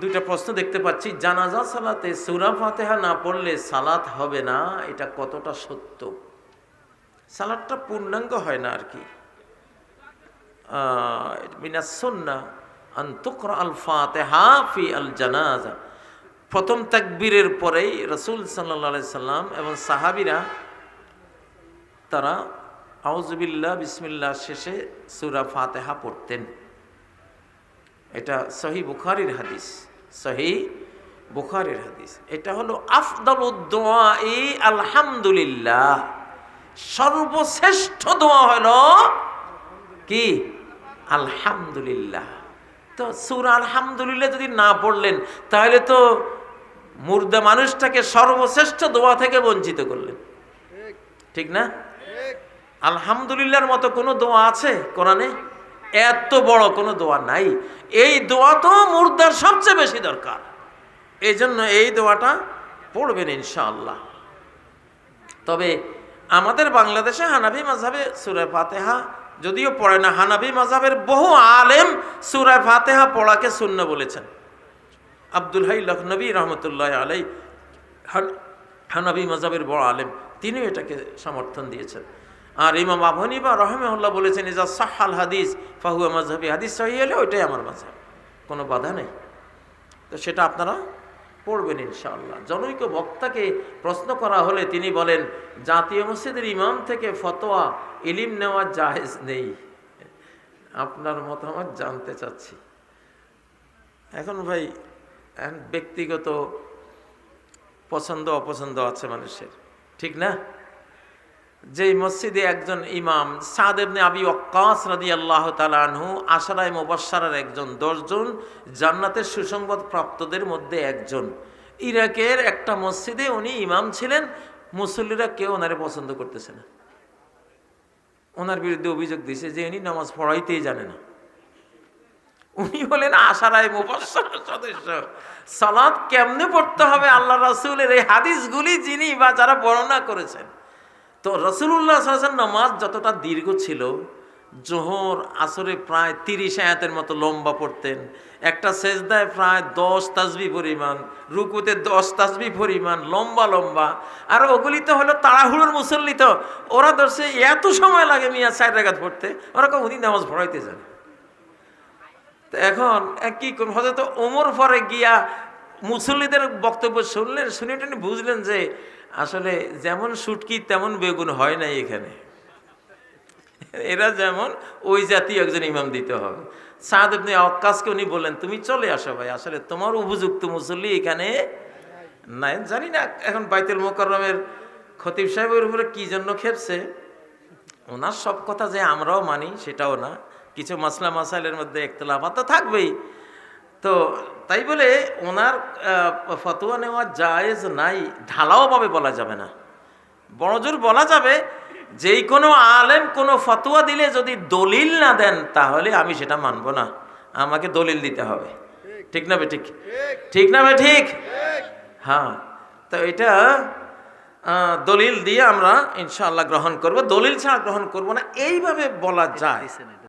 দুইটা প্রশ্ন দেখতে পাচ্ছি। জানাজা, সালাতে সুরা ফাতেহা না পড়লে সালাত হবে না, এটা কতটা সত্য? সালাদটা পূর্ণাঙ্গ হয় না আর কি আল ফাতেহা ফি আল জানাজা। প্রথম তাকবীরের পরেই রসুল সাল্লা সাল্লাম এবং সাহাবিরা, তারা আউজবিল্লা বিসমিল্লা শেষে সুরা ফাতেহা পড়তেন। এটা সহি বুখারির হাদিস সহি বুখারির হাদিস। এটা হলো আফদল এই আলহামদুলিল্লাহ। সর্বশ্রেষ্ঠ দোয়া হলো কি? আলহামদুলিল্লাহ। তো সুর আলহামদুলিল্লাহ যদি না পড়লেন তাহলে তো মুর্দা মানুষটাকে সর্বশ্রেষ্ঠ দোয়া থেকে বঞ্চিত করলেন। ঠিক না? আলহামদুলিল্লাহর মতো কোনো দোয়া আছে কোরআনে? এত বড় কোনো দোয়া নাই। এই দোয়া তো মুর্দার সবচেয়ে বেশি দরকার। এই জন্য এই দোয়াটা পড়বেন ইনশাআল্লাহ। তবে আমাদের বাংলাদেশে হানাবি মাঝাবে সুরায় ফাতেহা যদিও পড়ে না হানাবি মাঝাবের বহু আলেম সুরায় ফাতেহা পড়াকে শূন্য বলেছেন। আব্দুল হাই লখনবী রহমতুল্লাহ আলাই হান- হানাবি মাজাবের বড় আলেম, তিনিও এটাকে সমর্থন দিয়েছেন। আর ইমাম আবহানিবা রহমেউল্লাহ বলেছেন, ইজা সাহাল হাদিস, ফাহুয়া মাজহাবি হাদিস সহি এলে ওইটাই আমার মাঝহাব কোনো বাধা নেই। তো সেটা আপনারা পড়বেন ইনশাআল্লাহ। জনৈক বক্তাকে প্রশ্ন করা হলে তিনি বলেন, জাতীয় মসজিদের ইমাম থেকে ফতোয়া, ইলিম নেওয়া জাহেজ নেই। আপনার মতামত জানতে চাচ্ছি। এখন ভাই ব্যক্তিগত পছন্দ, অপছন্দ আছে মানুষের, ঠিক না? যেই মসজিদে একজন ইমাম সাদেবনে আবি অক্কাস রাদি আল্লাহ তালানহু আশারায় মুবাসারের একজন দশজন, জান্নাতের সুসংবাদ প্রাপ্তদের মধ্যে একজন। ইরাকের একটা মসজিদে উনি ইমাম ছিলেন, মুসল্লিরা কেউ ওনারে পছন্দ করতেছে না। ওনার বিরুদ্ধে অভিযোগ দিয়েছে যে উনি নামাজ পড়াইতেই জানে না। উনি হলেন আশারায় মুবাসার সদস্য। সালাদ কেমনে পড়তে হবে আল্লাহ রাসূলের এই হাদিসগুলি যিনি বা যারা বর্ণনা করেছেন। তো রসুল্লাহ সাল্লাম নামাজ যতটা দীর্ঘ ছিল, জোহর, আসরে প্রায় তিরিশ আয়াতের মতো লম্বা পড়তেন। একটা সেজদায় প্রায় দশ তাসবি পরিমাণ, রুকুতে দশ তাসবি পরিমাণ, লম্বা লম্বা। আর ওগুলি তো হলো তাড়াহুড়োর মুসল্লি তো। ওরা ধরছে এত সময় লাগে মিয়া চার রেখাত পড়তে, ওরা উনি নামাজ পড়াইতে যান তো এখন কি করুন হয়তো ওমর পরে গিয়া মুসল্লিদের বক্তব্য শুনলেন, শুনে বুঝলেন যে আসলে যেমন সুটকি তেমন বেগুন হয় নাই এখানে। এরা যেমন ওই জাতীয় একজন ইমাম দিতে হবে। সাদ আপনি অক্কাসকে উনি বললেন, তুমি চলে আসো ভাই, আসলে তোমার উপযুক্ত মুসল্লি এখানে নাই। জানি না, এখন বাইতুল মোকরমের খতিব সাহেবের উপরে কি জন্য খেপছে? ওনার সব কথা যে আমরাও মানি সেটাও না। কিছু মাসলা মাসাইলের মধ্যে একতলাফা তো থাকবেই। তো তাই বলে ওনার ফতোয়া নেওয়া জায়েজ নাই ঢালাওভাবে বলা যাবে না। বড়জোর বলা যাবে, যেই কোনো আলেম কোনো ফতোয়া দিলে যদি দলিল না দেন, তাহলে আমি সেটা মানব না। আমাকে দলিল দিতে হবে। ঠিক না ঠিক? ঠিক না ঠিক? হ্যাঁ। তো এটা দলিল দিয়ে আমরা ইনশাআল্লাহ গ্রহণ করব। দলিল ছাড়া গ্রহণ করব না। এইভাবে বলা যায়।